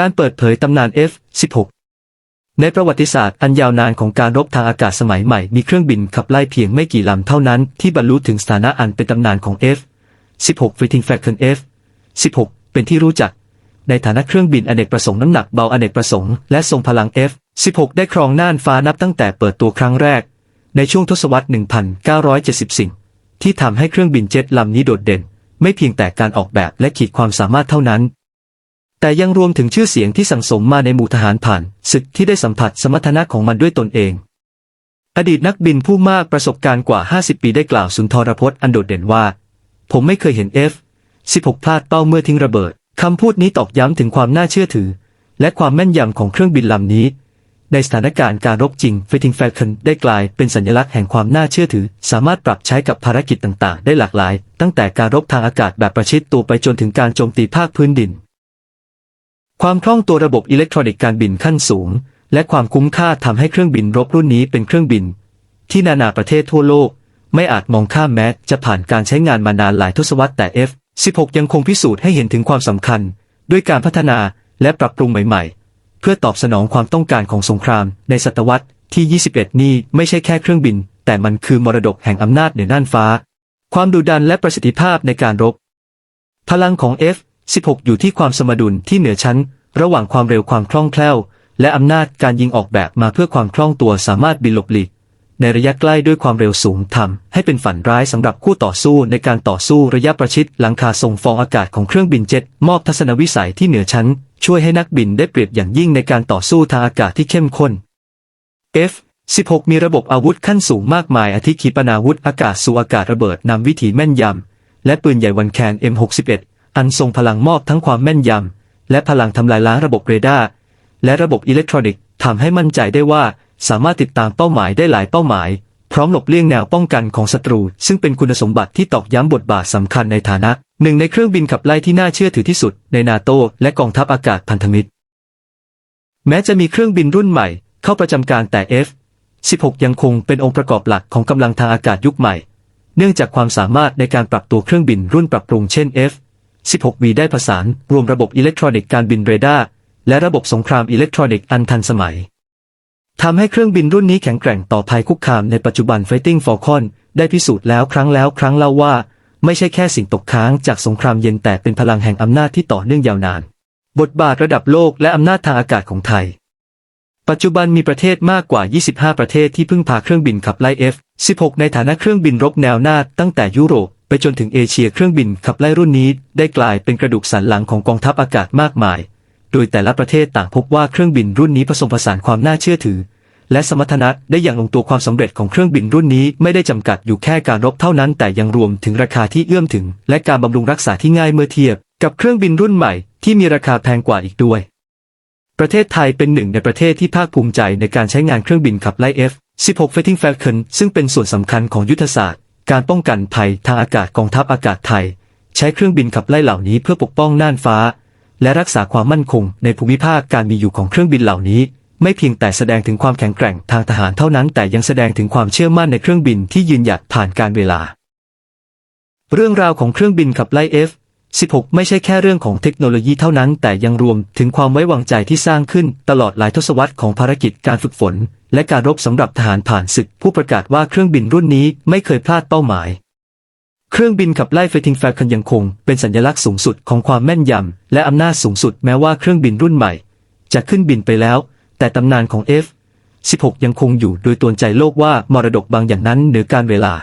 การเปิดเผยตำนาน F-16 ในประวัติศาสตร์อันยาวนานของการรบทางอากาศสมัยใหม่มีเครื่องบินขับไล่เพียงไม่กี่ลำเท่านั้นที่บรรลุถึงสถานะอันเป็นตำนานของ F-16 Fighting Falcon F-16 เป็นที่รู้จัก ในฐานะเครื่องบินอเนกประสงค์น้ำหนักเบาอเนกประสงค์และทรงพลัง F-16 ได้ครองน่านฟ้านับตั้งแต่เปิดตัวครั้งแรก ในช่วงทศวรรษ 1970 สิ่ง ที่ทำให้เครื่องบินเจ็ตลำนี้โดดเด่น ไม่เพียงแต่การออกแบบและขีดความสามารถเท่านั้น แต่ยังรวมถึงชื่อเสียงที่สั่งสมมาในหมู่ทหารผ่านศึกที่ได้สัมผัสสมรรถนะของมันด้วยตนเอง อดีตนักบินผู้มากประสบการณ์กว่า 50 ปีได้กล่าวสุนทรพจน์อันโดดเด่นว่า ผมไม่เคยเห็น F 16 พลาดเป้าเมื่อทิ้งระเบิดคำพูดนี้ตอกย้ำถึงความน่าเชื่อถือ และความแม่นยำของเครื่องบินลำนี้ ในสถานการณ์การรบจริง Fighting Falcon ได้กลายเป็นสัญลักษณ์แห่งความน่าเชื่อถือ สามารถปรับใช้กับภารกิจต่างๆ ได้หลากหลาย ตั้งแต่การรบทางอากาศแบบประชิดตัวไปจนถึงการโจมตีภาคพื้นดิน ความคล่องตัวระบบอิเล็กทรอนิกส์การบินขั้นสูง และความคุ้มค่าทำให้เครื่องบินรบรุ่นนี้เป็นเครื่องบิน ที่นานาประเทศทั่วโลก ไม่อาจมองข้ามแม้จะผ่านการใช้งานมานานหลายทศวรรษแต่ F16 ยังคงพิสูจน์ให้เห็นถึงความสำคัญ ด้วยการพัฒนาและปรับปรุงใหม่ ๆ เพื่อตอบสนองความต้องการของสงครามในศตวรรษที่ 21 นี้ไม่ใช่แค่เครื่องบิน แต่มันคือมรดกแห่งอำนาจเหนือน่านฟ้า ความดุดันและประสิทธิภาพในการรบ พลังของ 16 อยู่ที่ความสมดุลที่เหนือชั้น ระหว่างความเร็วความคล่องแคล่ว และอำนาจการยิงออกแบบมาเพื่อความคล่องตัวสามารถบินหลบหลีกในระยะใกล้ด้วยความเร็วสูงทำให้เป็นฝันร้ายสำหรับคู่ต่อสู้ในการต่อสู้ระยะประชิดหลังคาทรงฟองอากาศของเครื่องบินเจ็ตมอบทัศนวิสัยที่เหนือชั้น ช่วยให้นักบินได้เปรียบอย่างยิ่งในการต่อสู้ทางอากาศที่เข้มข้น F16 มีระบบอาวุธขั้นสูงมากมายอาทิขีปนาวุธอากาศสู่อากาศระเบิดนำวิถีแม่นยำและปืนใหญ่วันแคน M61 อันทรงพลังมอบทั้งความแม่นยำ และพลังทำลายล้างระบบเรดาร์และระบบอิเล็กทรอนิกส์ทำให้มั่นใจได้ว่าสามารถติดตามเป้าหมายได้หลายเป้าหมาย พร้อมหลบเลี่ยงแนวป้องกันของศัตรู ซึ่งเป็นคุณสมบัติที่ตอกย้ำบทบาทสำคัญในฐานะ หนึ่งในเครื่องบินขับไล่ที่น่าเชื่อถือที่สุดในนาโตและกองทัพอากาศพันธมิตร แม้จะมีเครื่องบินรุ่นใหม่ เข้าประจำการแต่ F16 ยังคงเป็นองค์ประกอบหลักของกำลังทางอากาศยุคใหม่ เนื่องจากความสามารถในการปรับตัวเครื่องบินรุ่นปรับปรุงเช่น F 16V ได้ผสานรวมระบบอิเล็กทรอนิกส์การบินเรดาร์และระบบสงครามอิเล็กทรอนิกส์อันทันสมัยทำให้เครื่องบินรุ่นนี้แข็งแกร่งต่อภัยคุกคามในปัจจุบัน Fighting Falcon ได้พิสูจน์แล้วครั้งแล้วครั้งเล่าว่า ไม่ใช่แค่สิ่งตกค้างจากสงครามเย็นแต่เป็นพลังแห่งอำนาจที่ต่อเนื่องยาวนาน บทบาทระดับโลกและอำนาจทางอากาศของไทย ปัจจุบันมีประเทศมากกว่า 25 ประเทศที่พึ่งพาเครื่องบินขับไล่ F16 ในฐานะเครื่องบินรบแนวหน้าตั้งแต่ยุโรป จนถึงเอเชียเครื่องบินขับไล่รุ่นนี้ได้กลายเป็นกระดูกสันหลังของกองทัพอากาศมากมาย โดยแต่ละประเทศต่างพบว่าเครื่องบินรุ่นนี้ผสมผสานความน่าเชื่อถือ และสมรรถนะได้อย่างลงตัวความสำเร็จของเครื่องบินรุ่นนี้ไม่ได้จำกัดอยู่แค่การรบเท่านั้น แต่ยังรวมถึงราคาที่เอื้อมถึง และการบำรุงรักษาที่ง่ายเมื่อเทียบ กับเครื่องบินรุ่นใหม่ที่มีราคาแพงกว่าอีกด้วย ประเทศไทยเป็นหนึ่งในประเทศที่ภาคภูมิใจในการใช้งานเครื่องบินขับไล่ F16 Fighting Falcon ซึ่งเป็นส่วนสำคัญของยุทธศาสตร์ การป้องกันภัยทางอากาศกองทัพอากาศไทย ใช้เครื่องบินขับไล่เหล่านี้เพื่อปกป้องน่านฟ้า และรักษาความมั่นคงในภูมิภาคการมีอยู่ของเครื่องบินเหล่านี้ ไม่เพียงแต่แสดงถึงความแข็งแกร่งทางทหารเท่านั้น แต่ยังแสดงถึงความเชื่อมั่นในเครื่องบินที่ยืนหยัดผ่านการเวลา เรื่องราวของเครื่องบินขับไล่ F 16 ไม่ใช่แค่เรื่องของเทคโนโลยีเท่านั้น แต่ยังรวมถึงความไว้วางใจที่สร้างขึ้นตลอดหลายทศวรรษของภารกิจการฝึกฝน และการรบสำหรับทหารผ่านศึกผู้ประกาศว่าเครื่องบินรุ่นนี้ไม่เคยพลาดเป้าหมาย เครื่องบินขับไล่เฟติงแฟร์ยังคงเป็นสัญลักษณ์สูงสุดของความแม่นยำและอำนาจสูงสุดแม้ว่าเครื่องบินรุ่นใหม่ จะขึ้นบินไปแล้ว แต่ตำนานของ F 16 ยังคงอยู่โดยตัวใจโลกว่ามรดกบางอย่างนั้นเหนือการเวลา